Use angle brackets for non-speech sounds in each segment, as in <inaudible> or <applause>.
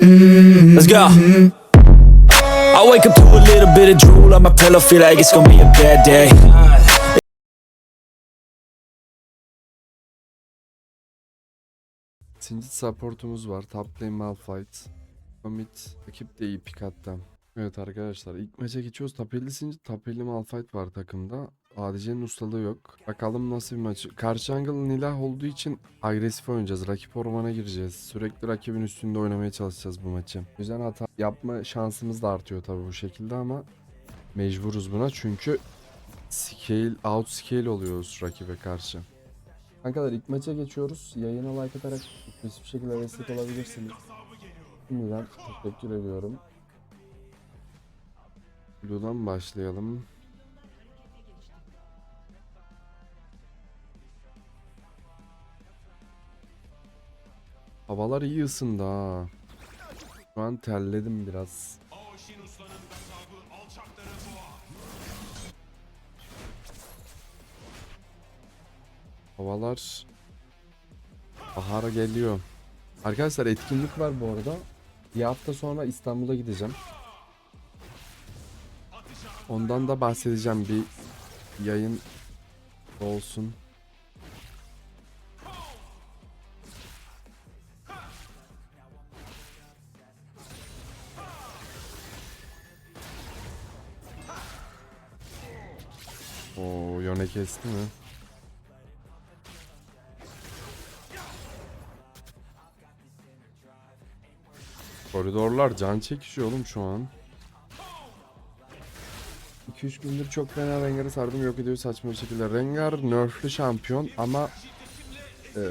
Let's go. I wake up to a little bit of drool on my pillow, feel like it's gonna be a bad day. Sindit supportumuz var. Top lane Malphite. Commit. Rakip de iyi pick hatta. Evet arkadaşlar ilk maça geçiyoruz. Top 50 Sindit, Top 50 Malphite var takımda. ADC'nin ustalığı yok. Bakalım nasıl bir maç. Karşı jungle Nilah olduğu için agresif oynayacağız. Rakip ormana gireceğiz. Sürekli rakibin üstünde oynamaya çalışacağız bu maçı. O yüzden hata yapma şansımız da artıyor tabii bu şekilde ama mecburuz buna çünkü scale, out scale oluyoruz rakibe karşı. Kankalar ilk maça geçiyoruz. Yayına like atarak hiçbir şekilde destek olabilirsiniz. Şimdiden teşekkür ediyorum. Blue'dan başlayalım. Havalar iyi ısındı ha. Şu an terledim biraz. Havalar bahara geliyor. Arkadaşlar etkinlik var bu arada. Bir hafta sonra İstanbul'a gideceğim. Ondan da bahsedeceğim bir yayın olsun. Oo, yöne kesti mi? Koridorlar can çekişiyor oğlum şu an. 2-3 gündür çok fena Rengar'ı sardım yok ediyor saçma bir şekilde. Rengar nerflü şampiyon ama eee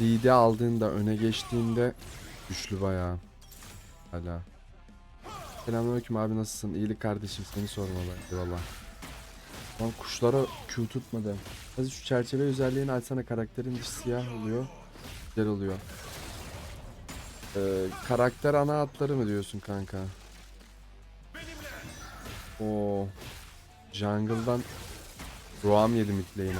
lead'i aldığında öne geçtiğinde güçlü bayağı. Hala. Selamünaleyküm abi nasılsın? İyilik kardeşim seni sormalı. Eyvallah. Lan kuşlara Q tutmadı. Hadi şu çerçeve özelliğini açsana karakterin dışı siyah oluyor. Güzel oluyor. Ee, karakter ana hatları mı diyorsun kanka? O Jungle'dan Roam yedi mid lane'im.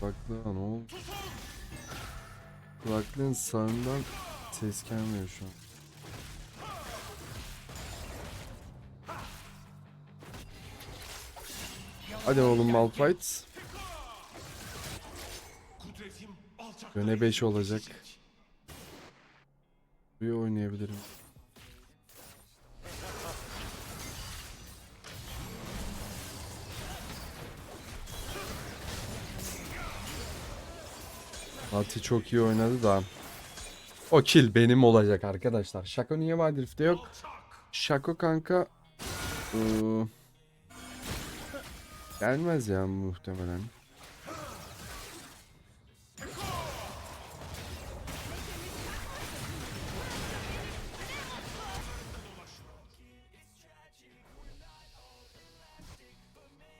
Kulaklığa ne oldu? Kulaklığın sağından ses gelmiyor şu an. Hadi oğlum Malphite. Yöne 5 olacak. Ati çok iyi oynadı da. O kill benim olacak arkadaşlar. Şako niye Wildrift'te yok? Şako kanka ıı, gelmez ya muhtemelen.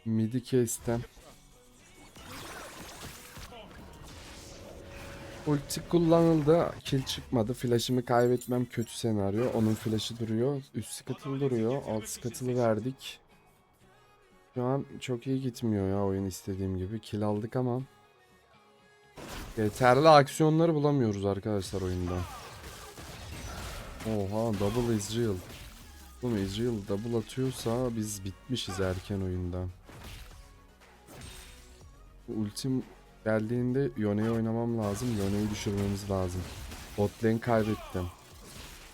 Midi kestim. Ulti kullanıldı. Kill çıkmadı. Flash'ımı kaybetmem kötü senaryo. Onun flash'ı duruyor. Üst skatılı duruyor. Alt skatılı verdik. Şu an çok iyi gitmiyor ya oyun istediğim gibi. Kill aldık ama. Yeterli aksiyonları bulamıyoruz arkadaşlar oyunda. Oha double Israel. Oğlum Israel double atıyorsa biz bitmişiz erken oyunda. Ultim geldiğinde Yone'yi oynamam lazım. Yone'yi düşürmemiz lazım. Bot lane kaybettim.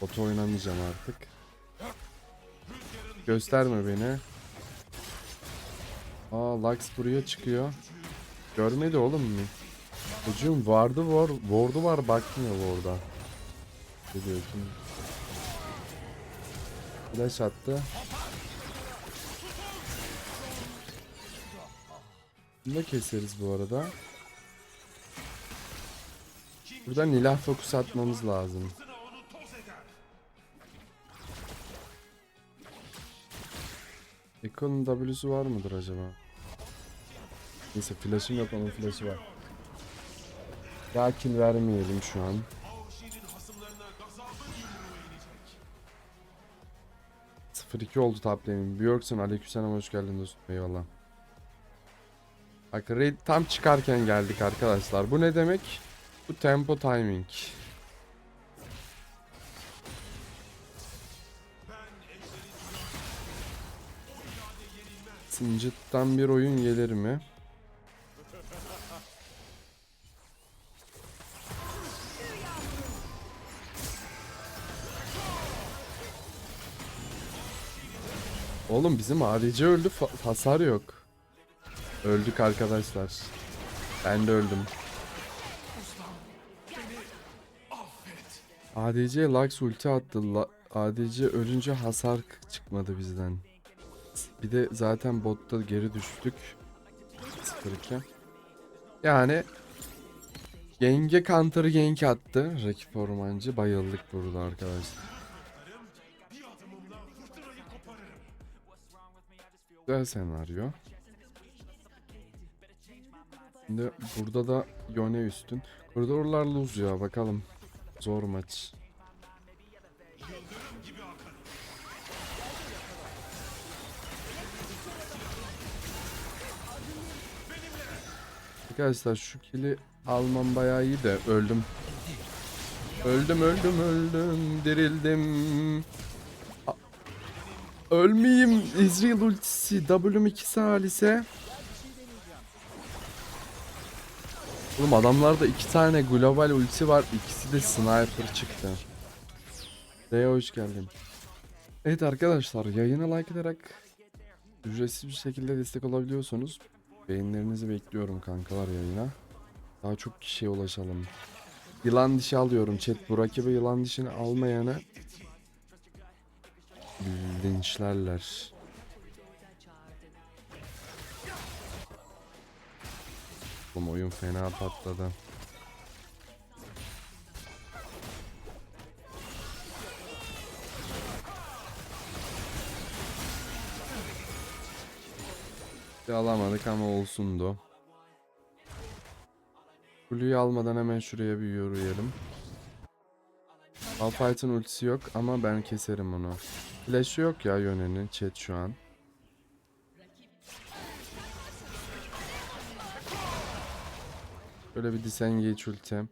Bot oynamayacağım artık. Gösterme beni. Aa Lux buraya çıkıyor. Görmedi oğlum mu? Çocuğum vardı var, ward'u var bakmıyor orada. Ne diyor kim? Flash attı. Bunu keseriz bu arada. Buradan Nilah fokus atmamız lazım. Ekon'un W'su var mıdır acaba? Neyse flash'ım yok onun flash'ı var. Daha kill vermeyelim şu an. 0-2 oldu top lane'im. Bjorksen aleykümselam hoş geldin dostum. Eyvallah. Bak raid tam çıkarken geldik arkadaşlar. Bu ne demek? Bu tempo timing. Sincit'ten bir oyun gelir mi? Oğlum bizim ADC öldü hasar yok. Öldük arkadaşlar. Ben de öldüm. ADC Lux ulti attı. La- ADC ölünce hasar çıkmadı bizden. Bir de zaten botta geri düştük. 0-2. Yani Genge counter gank attı. Rakip ormancı bayıldık burada arkadaşlar. Güzel senaryo. Şimdi burada da Yone üstün. Koridorlar lose ya bakalım. Zor maç. Arkadaşlar şu kili almam bayağı iyi de öldüm. Öldüm öldüm öldüm dirildim. A- Ölmeyeyim Ezreal ultisi W'm 2 salise. Oğlum adamlarda iki tane global ulti var. ikisi de sniper çıktı. D'ye hoş geldin. Evet arkadaşlar yayına like ederek ücretsiz bir şekilde destek olabiliyorsanız beğenilerinizi bekliyorum kankalar yayına. Daha çok kişiye ulaşalım. Yılan dişi alıyorum chat. Bu rakibe yılan dişini almayanı linçlerler. Oğlum oyun fena patladı. Bir alamadık ama olsundu. Blue'yu almadan hemen şuraya bir yürüyelim. Alfight'ın ultisi yok ama ben keserim onu. Flash'ı yok ya yönenin chat şu an. Böyle bir disengage ultim.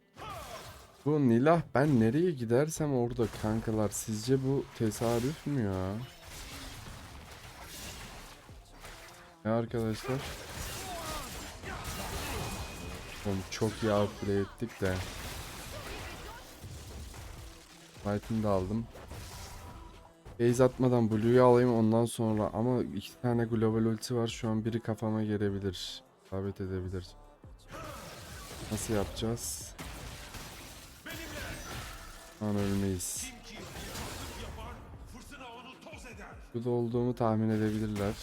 Bu Nilah ben nereye gidersem orada kankalar sizce bu tesadüf mü ya? Ya arkadaşlar. Oğlum çok iyi outplay ettik de. Fight'ını da aldım. Base atmadan Blue'yu alayım ondan sonra ama iki tane global ulti var şu an biri kafama gelebilir. Davet edebilir. Nasıl yapacağız? Şu an ölmeyiz. Burada olduğumu tahmin edebilirler.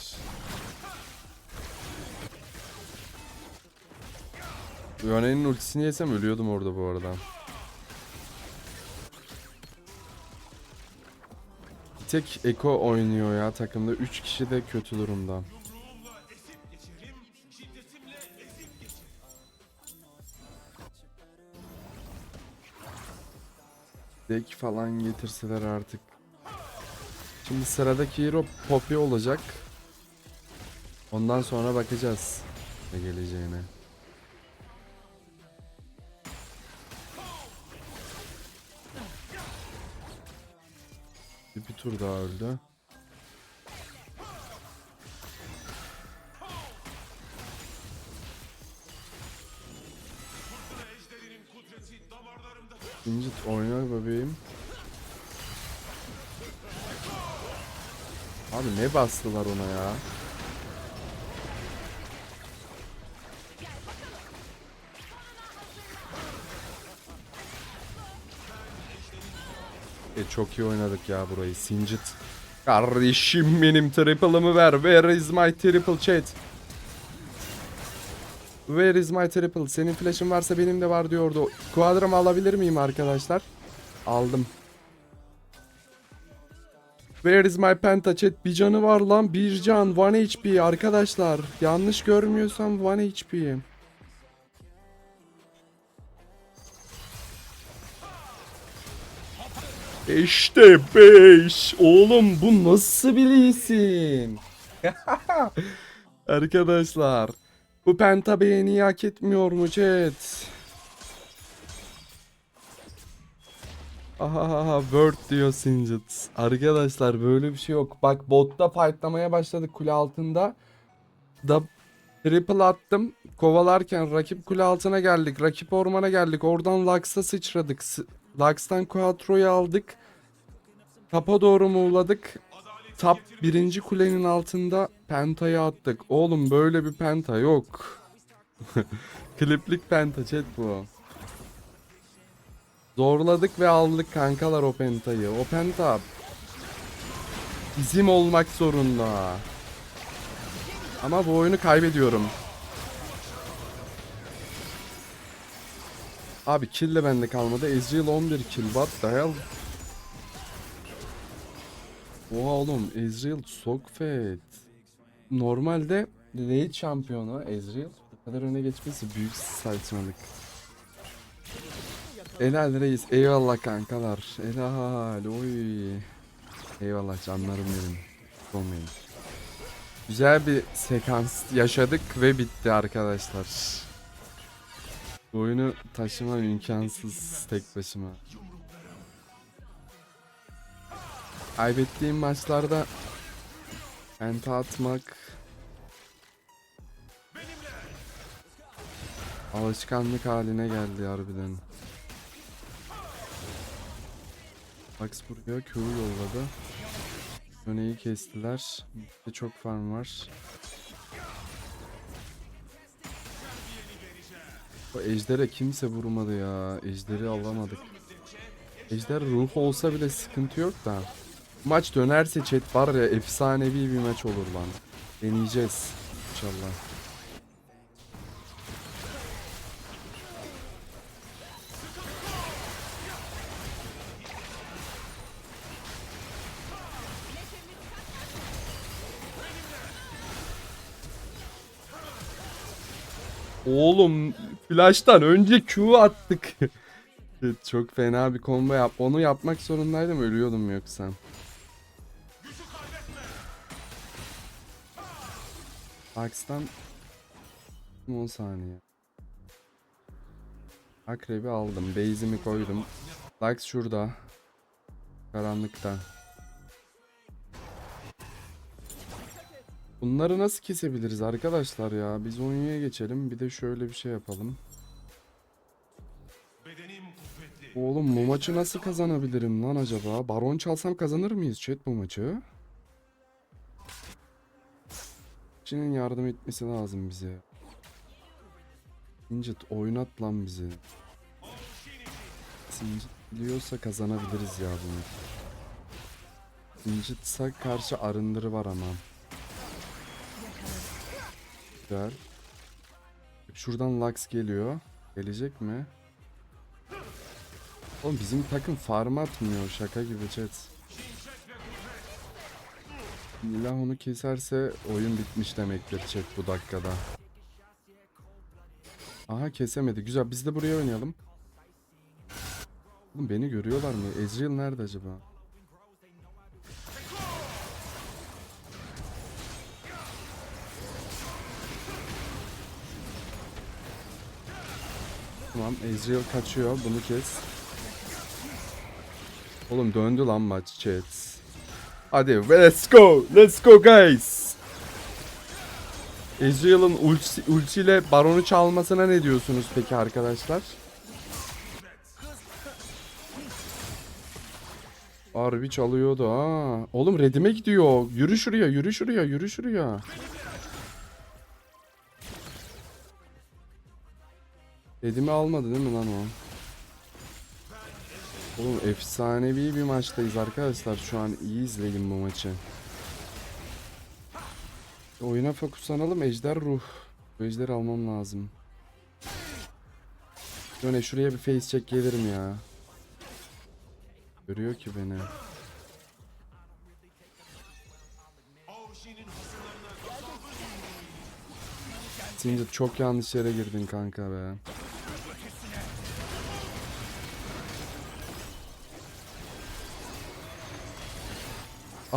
Yone'nin ultisini yesem ölüyordum orada bu arada. Bir tek Eko oynuyor ya takımda. 3 kişi de kötü durumda. Deck falan getirseler artık. Şimdi sıradaki hero Poppy olacak. Ondan sonra bakacağız ne geleceğine. Bir, tur daha öldü. Ne bastılar ona ya? E çok iyi oynadık ya burayı. Sincit. Kardeşim benim triple'ımı ver. Where is my triple chat? Where is my triple? Senin flash'ın varsa benim de var diyordu. Quadramı alabilir miyim arkadaşlar? Aldım. Where is my penta chat? Bir canı var lan. Bir can. 1 HP arkadaşlar. Yanlış görmüyorsam 1 HP. İşte 5. Oğlum bu nasıl bir isim? <laughs> Arkadaşlar. Bu penta beğeni hak etmiyor mu chat? Aha word diyor Singed. Arkadaşlar böyle bir şey yok. Bak botta fightlamaya başladık kule altında. Da triple attım. Kovalarken rakip kule altına geldik. Rakip ormana geldik. Oradan Lux'a sıçradık. Lux'tan Quattro'yu aldık. Tapa doğru muğladık. Tap birinci kulenin altında pentayı attık. Oğlum böyle bir penta yok. <laughs> Kliplik penta chat bu. Zorladık ve aldık kankalar o pentayı. O penta bizim olmak zorunda. Ama bu oyunu kaybediyorum. Abi kill de bende kalmadı. Ezreal 11 kill. What the hell? Oha oğlum Ezreal çok fed. Normalde Raid şampiyonu Ezreal bu kadar öne geçmesi büyük saçmalık. Helal reis. Eyvallah kankalar. Helal. Oy. Eyvallah canlarım benim. Olmayın. Güzel bir sekans yaşadık ve bitti arkadaşlar. Bu oyunu taşıma imkansız tek başıma. Kaybettiğim maçlarda penta atmak alışkanlık haline geldi harbiden. Max buraya Q'yu yolladı. Öneyi kestiler. Bir de çok farm var. O ejdere kimse vurmadı ya. Ejderi alamadık. Ejder ruh olsa bile sıkıntı yok da. Maç dönerse chat var ya efsanevi bir maç olur lan. Deneyeceğiz inşallah. Oğlum flash'tan önce Q attık. <laughs> Çok fena bir combo yap. Onu yapmak zorundaydım ölüyordum yoksa. Ax'tan 10 saniye. Akrebi aldım. Base'imi koydum. Lux şurada. Karanlıkta. Bunları nasıl kesebiliriz arkadaşlar ya? Biz Onya'ya geçelim. Bir de şöyle bir şey yapalım. Oğlum bu maçı nasıl kazanabilirim lan acaba? Baron çalsam kazanır mıyız chat bu maçı? Kişinin yardım etmesi lazım bize. Sincit oynat lan bizi. Sincit biliyorsa kazanabiliriz ya bunu. Sincit'sa karşı arındırı var ama. Güzel. Şuradan Lux geliyor. Gelecek mi? Oğlum bizim takım farm atmıyor şaka gibi chat. Nilah onu keserse oyun bitmiş demektir chat bu dakikada. Aha kesemedi. Güzel biz de buraya oynayalım. Oğlum beni görüyorlar mı? Ezreal nerede acaba? Tamam Ezreal kaçıyor. Bunu kes. Oğlum döndü lan maç chat. Hadi let's go. Let's go guys. Ezreal'ın ulti, ultiyle baronu çalmasına ne diyorsunuz peki arkadaşlar? Harbi çalıyordu ha. Oğlum redime gidiyor. Yürü şuraya, yürü şuraya, yürü şuraya. Redimi almadı değil mi lan o? Oğlum efsanevi bir maçtayız arkadaşlar. Şu an iyi izleyin bu maçı. Oyuna fokuslanalım. Ejder ruh. Bu ejderi almam lazım. Yöne şuraya bir face check gelirim ya. Görüyor ki beni. Singed çok yanlış yere girdin kanka be.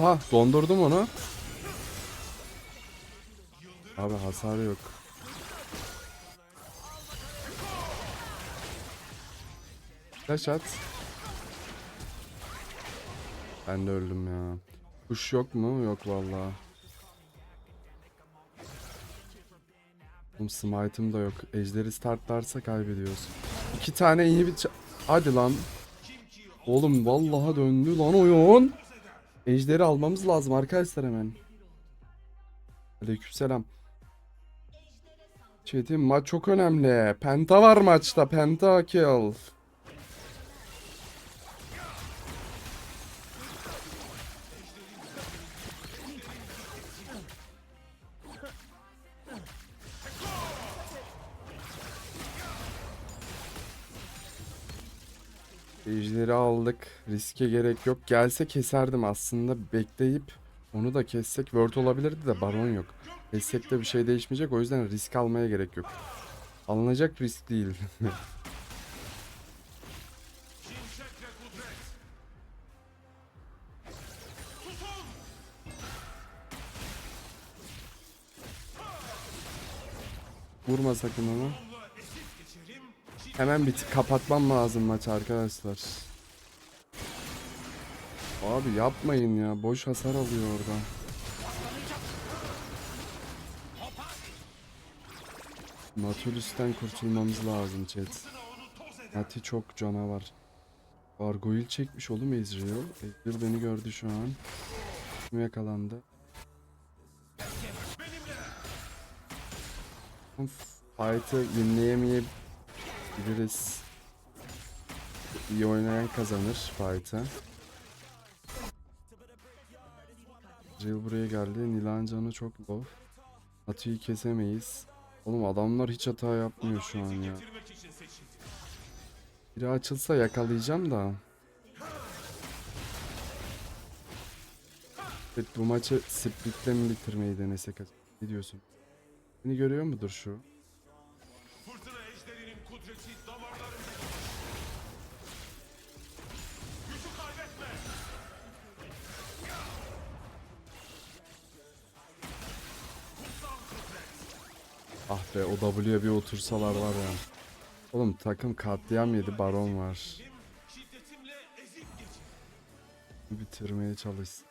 Aha dondurdum onu. Abi hasarı yok. Flash at. Ben de öldüm ya. Kuş yok mu? Yok vallahi. Oğlum smite'ım da yok. Ejderi startlarsa kaybediyoruz. İki tane iyi bir... Hadi lan. Oğlum vallahi döndü lan oyun. Ejderi almamız lazım arkadaşlar hemen. Aleykümselam. Çetin maç çok önemli. Penta var maçta. Penta kill. Ejderi aldık. Riske gerek yok. Gelse keserdim aslında. Bekleyip onu da kessek word olabilirdi de baron yok. Kessek de bir şey değişmeyecek. O yüzden risk almaya gerek yok. Alınacak risk değil. <laughs> Vurma sakın onu. Hemen bir kapatmam lazım maç arkadaşlar. Abi yapmayın ya. Boş hasar alıyor orada. Natulus'ten kurtulmamız lazım chat. Nati çok canavar. Gargoyle çekmiş oğlum Ezreal. Ezreal beni gördü şu an. Yakalandı? Fight'ı winleyemeyebiliriz. İyi oynayan kazanır fight'ı. Ezreal buraya geldi. Nilan canı çok low. Atu'yu kesemeyiz. Oğlum adamlar hiç hata yapmıyor şu an ya. Biri açılsa yakalayacağım da. Evet bu maçı splitle mi bitirmeyi denesek acaba? Ne diyorsun? Beni görüyor mudur şu? Be o W'ye bir otursalar var ya. Oğlum takım katliam yedi baron var. Bitirmeye çalışsın.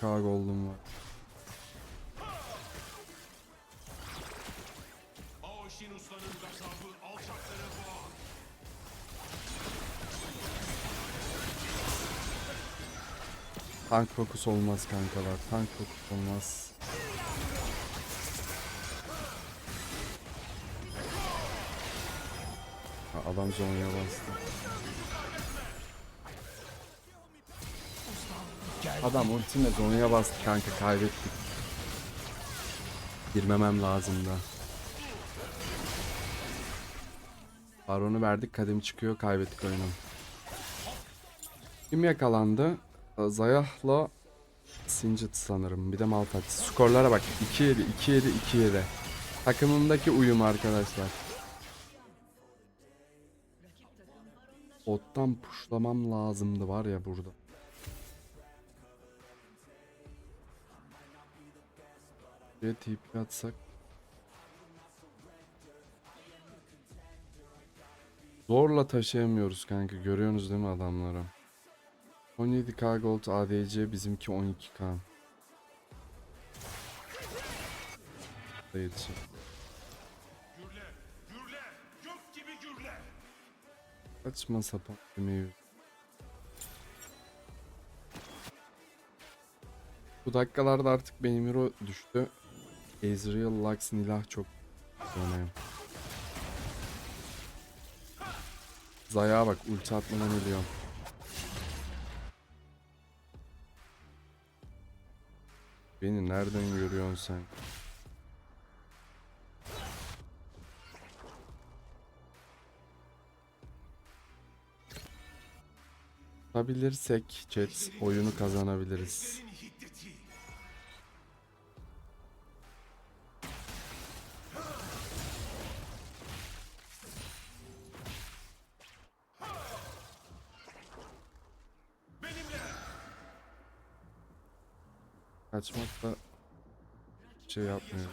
K gold'um var. Tank fokus olmaz kankalar. Tank fokus olmaz. Adam zonya bastı. Adam ultimle zonya bastı kanka kaybettik. Girmemem lazım da. Baron'u verdik kadem çıkıyor kaybettik oyunu. Kim yakalandı? Zayah'la Singed sanırım. Bir de Malphite. Skorlara bak. 2-7, 2-7, 2-7. Takımımdaki uyum arkadaşlar. Bottan puşlamam lazımdı var ya burada. Bir TP atsak. Zorla taşıyamıyoruz kanka. Görüyorsunuz değil mi adamları? 17k gold ADC bizimki 12k. Da. Saçma sapan bir meyve. Bu dakikalarda artık benim hero düştü. Ezreal, Lux, Nilah çok oynayayım. Zaya bak ulti atmadan ölüyor. Beni nereden görüyorsun sen? Yapabilirsek chat oyunu kazanabiliriz. Kaçmak da şey yapmıyor.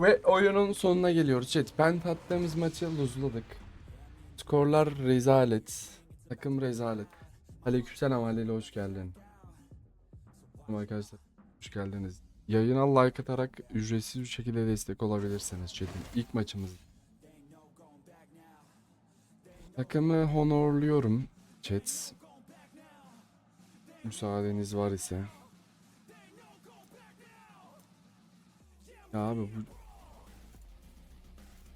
Ve oyunun sonuna geliyoruz. Chat, ben tattığımız maçı luzladık. Skorlar rezalet. Takım rezalet. Aleykümselam Halil hoş geldin. Arkadaşlar hoş geldiniz. Yayına like atarak ücretsiz bir şekilde destek olabilirsiniz chat'in. ilk maçımız. Takımı honorluyorum chat. Müsaadeniz var ise. Ya abi bu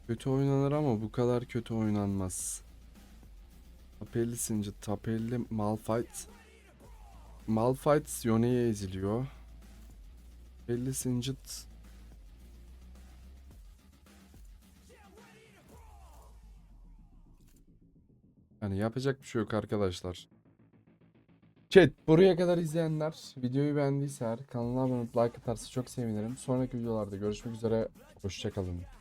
Kötü oynanır ama bu kadar kötü oynanmaz. Tapelli Singed, Tapelli Malphite. Malphite Yone'ye eziliyor. Tapelli Singed Yani yapacak bir şey yok arkadaşlar. Chat buraya kadar izleyenler videoyu beğendiyse eğer kanala abone olup like atarsa çok sevinirim. Sonraki videolarda görüşmek üzere. Hoşçakalın.